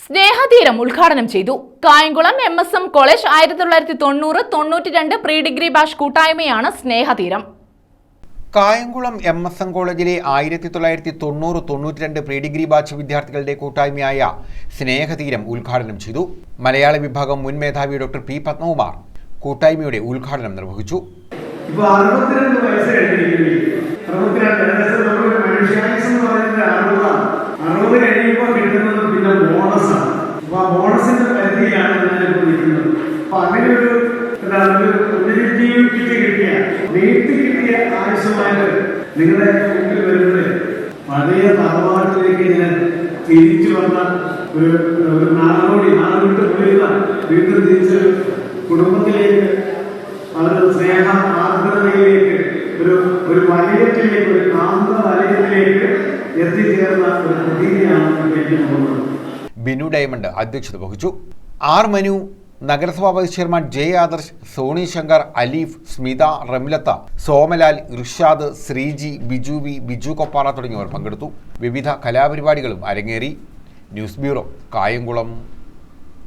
സ്നേഹതീരം ഉദ്ഘാടനം ചെയ്തു. Kayamkulam M S M college ആയിരത്തി തൊള്ളായിരത്തി തൊണ്ണൂറ് തൊണ്ണൂറ്റി രണ്ട് പ്രീ ഡിഗ്രി ബാഷ് കൂട്ടായ്മയാണ് Snehatheeram Kayamkulam M S M കോളേജിലെ ആയിരത്തി തൊള്ളായിരത്തി തൊണ്ണൂറ് തൊണ്ണൂറ്റി രണ്ട് പ്രീ ഡിഗ്രി ബാച്ച് വിദ്യാർത്ഥികളുടെ കൂട്ടായ്മയായ സ്നേഹതീരം ഉദ്ഘാടനം ചെയ്തു. മലയാള വിഭാഗം മുൻ മേധാവി ഡോക്ടർ പി പത്മകുമാർ കൂട്ടായ്മയുടെ ഉദ്ഘാടനം നിർവഹിച്ചു. ഇപ്പൊ അറുപത്തിരണ്ട് വയസ്സ് കഴിഞ്ഞിരിക്കുന്നു. അറുപത്തിരണ്ട്. ഏകദേശം നമ്മുടെ മനുഷ്യായുസ് എന്ന് പറയുന്നത് അറുപതാണ്. അറുപത് കഴിയുമ്പോൾ കിട്ടുന്നത് ബോണസിന്റെ പരിധിയിലാണ് ഞാനിപ്പോൾ നിൽക്കുന്നത് അപ്പൊ അങ്ങനെ ഒരു എന്താണ് ഒരു കിറ്റ് കിട്ടിയ നീട്ടി കിട്ടിയ ആവശ്യമായിട്ട് നിങ്ങളുടെ വരുന്നത് പഴയ തറവാട്ടിലേക്ക് ഞാൻ തിരിച്ചു വന്ന ഒരു ഒരു നാടോടി നാട് വിട്ട് പോയിരുന്ന വീണ്ടും തിരിച്ച് കുടുംബത്തിലേക്ക് അവരുടെ സ്നേഹ ആർദ്രതയിലേക്ക് ഒരു ഒരു വലയത്തിലേക്ക് ഒരു കാന്ത വലയത്തിലേക്ക് എത്തിച്ചേർന്ന ഒരു പ്രതീതിയാണ് എനിക്ക് തോന്നുന്നത് ബിനു ഡയമണ്ട് അധ്യക്ഷത വഹിച്ചു. ആർ മനു നഗരസഭാ vice chairman J Adarsh Soni Shankar Aleef Smitha Ramlath Somalal Irshad Sreeji Biju V Biju Koppara തുടങ്ങിയവർ പങ്കെടുത്തു. വിവിധ കലാപരിപാടികളും അരങ്ങേറി. News bureau Kayamkulam.